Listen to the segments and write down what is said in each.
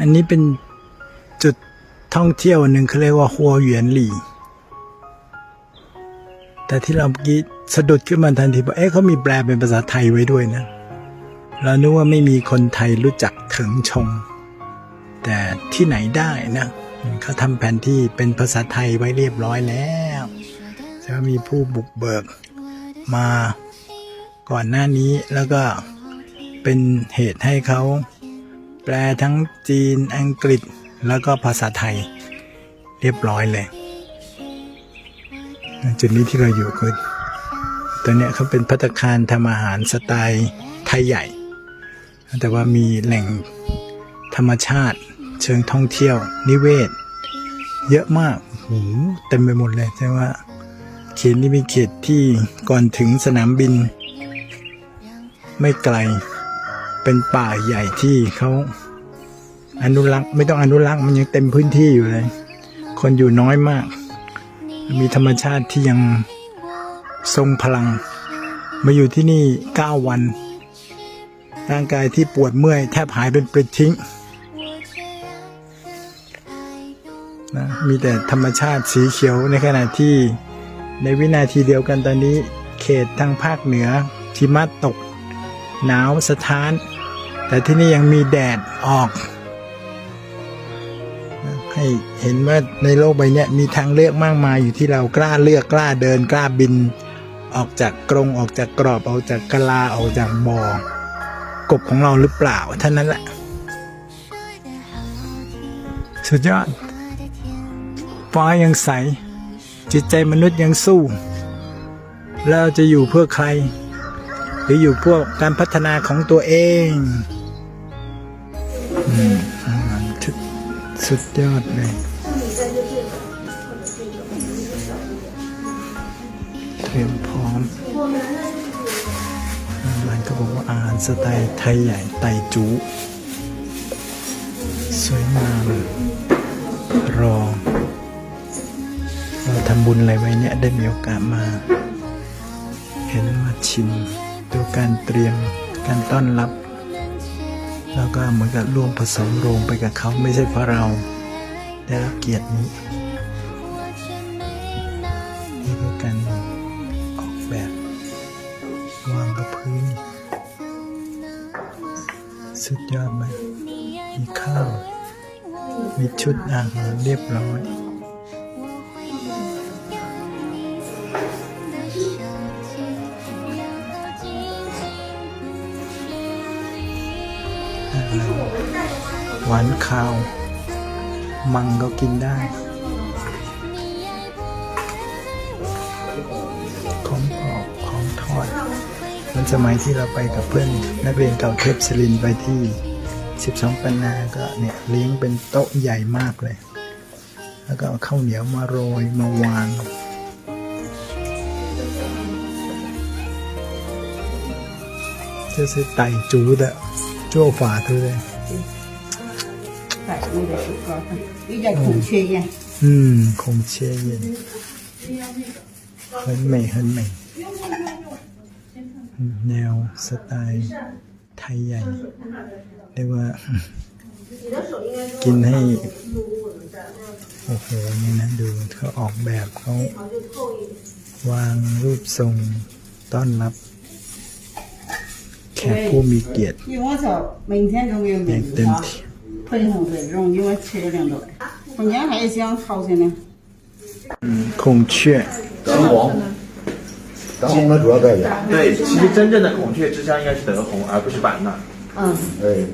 อันนี้เป็นจุดท่องเที่ยวหนึ่งเขาเรียกว่าหัวเหวียนหลี่ แต่ที่เราเมื่อกี้สะดุดขึ้นมาทันทีว่าเอ๊ะเขามีแปลเป็นภาษาไทยไว้ด้วยนะ เรานึกว่าไม่มีคนไทยรู้จักเถิงชง แต่ที่ไหนได้นะเขาทำแผนที่เป็นภาษาไทยไว้เรียบร้อยแล้วจะมีผู้บุกเบิกมาก่อนหน้านี้แล้วก็เป็นเหตุให้เขา แปลทั้งจีนอังกฤษแล้วก็ภาษาไทย เรียบร้อยเลย จุดนี้ที่เราอยู่คือตัวเนี้ยเขาเป็นพัตคารทำอาหารสไตล์ไทยใหญ่ แต่ว่ามีแหล่งธรรมชาติ เชิงท่องเที่ยว นิเวศ เยอะมากโอ้โหเต็มไปหมดเลยใช่ว่า เขตนี้มีเขตที่ก่อนถึงสนามบิน ไม่ไกล เป็นป่าใหญ่ที่เขาอนุรักษ์ไม่ต้องอนุรักษ์มันยังเต็มพื้นที่อยู่เลย คนอยู่น้อยมาก มีธรรมชาติที่ยังทรงพลัง มาอยู่ที่นี่9วัน ร่างกายที่ปวดเมื่อยแทบหายเป็นปลิดทิ้งนะมีแต่ธรรมชาติสีเขียวในขณะที่ในวินาทีเดียวกันตอนนี้ เขตทางภาคเหนือทิมะตก หนาวสะท้าน แต่ที่นี่ยังมีแดดออก ให้เห็นว่าในโลกใบนี้มีทางเลือกมากมายอยู่ที่เรากล้าเลือกกล้าเดินกล้าบิน ออกจากกรงออกจากกรอบออกจากกะลาออกจากบ่อกบของเราหรือเปล่าเท่านั้นแหละ สุดยอดฟ้ายังใส จิตใจมนุษย์ยังสู้ แล้วเราจะอยู่เพื่อใคร หรืออยู่เพื่อการพัฒนาของตัวเอง อาหารทุกสุดยอดเลยเตรียมพร้อมร้านก็บอกว่าอาหารสไตล์ไทยใหญ่ไตจูสวยงามรอเราทำบุญอะไรไว้เนี่ยได้มีโอกาสมา เห็นมาชิมดูการเตรียมการต้อนรับ แล้วก็เหมือนกับร่วมผสมโรงไปกับเขาไม่ใช่เพราะเราได้รับเกียรตินี้นี่คือการออกแบบวางกับพื้น สุดยอดไหมมีข้าว มีชุดอาหารเรียบร้อย หวานข้าว มังก็กินได้ ของกรอบของทอดมันสมัยที่เราไปกับเพื่อนนักเรียนเก่าเทพศิรินทร์ไปที่ 12 ปันนาก็เนี่ยเลี้ยงเป็นโต๊ะใหญ่มากเลย แล้วก็เอาข้าวเหนียวมาโรยมาวาง这是傣族的 做法，对不对？摆那个手高上，有点孔雀宴。嗯，孔雀宴，很美很美。อืมแนวสไตล์ไทยใหญ่เรียกว่า กินให้ โอ้โหนี่นะดูเขาออกแบบเขาวางรูปทรงต้อนรับ 开锅米碟，因为就明天就没有！这种，因为吃了两。还呢。嗯，孔雀，德宏。德的主要代表。对，其实真正的孔雀之乡应该是德宏，而不是版纳。嗯。哎。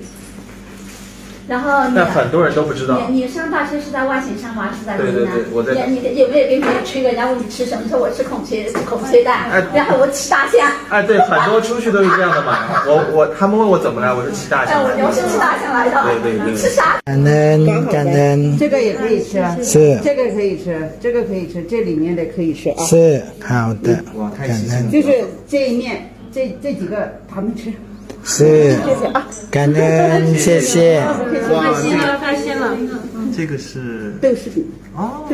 然后，但很多人都不知道。你你上大学是在外省上吗？是在云南？对对对，我在。你你有没有给别人吹过？人家问你吃什么？说我吃孔雀孔雀蛋。哎 后，我吃大虾。哎，对，很多出去都是这样的嘛。我我，他们问我怎么了，我说吃大虾。哎，我是吃大虾来的。对对对。吃啥？甘嫩，甘嫩。这个也可以吃。是。这个可以吃，这个可以吃，这里面的可以吃啊。是，好的。我太嫩。就是这一面，这这几个他们吃。是，谢谢。啊，感恩，谢谢。这个了，这个是豆品，哦，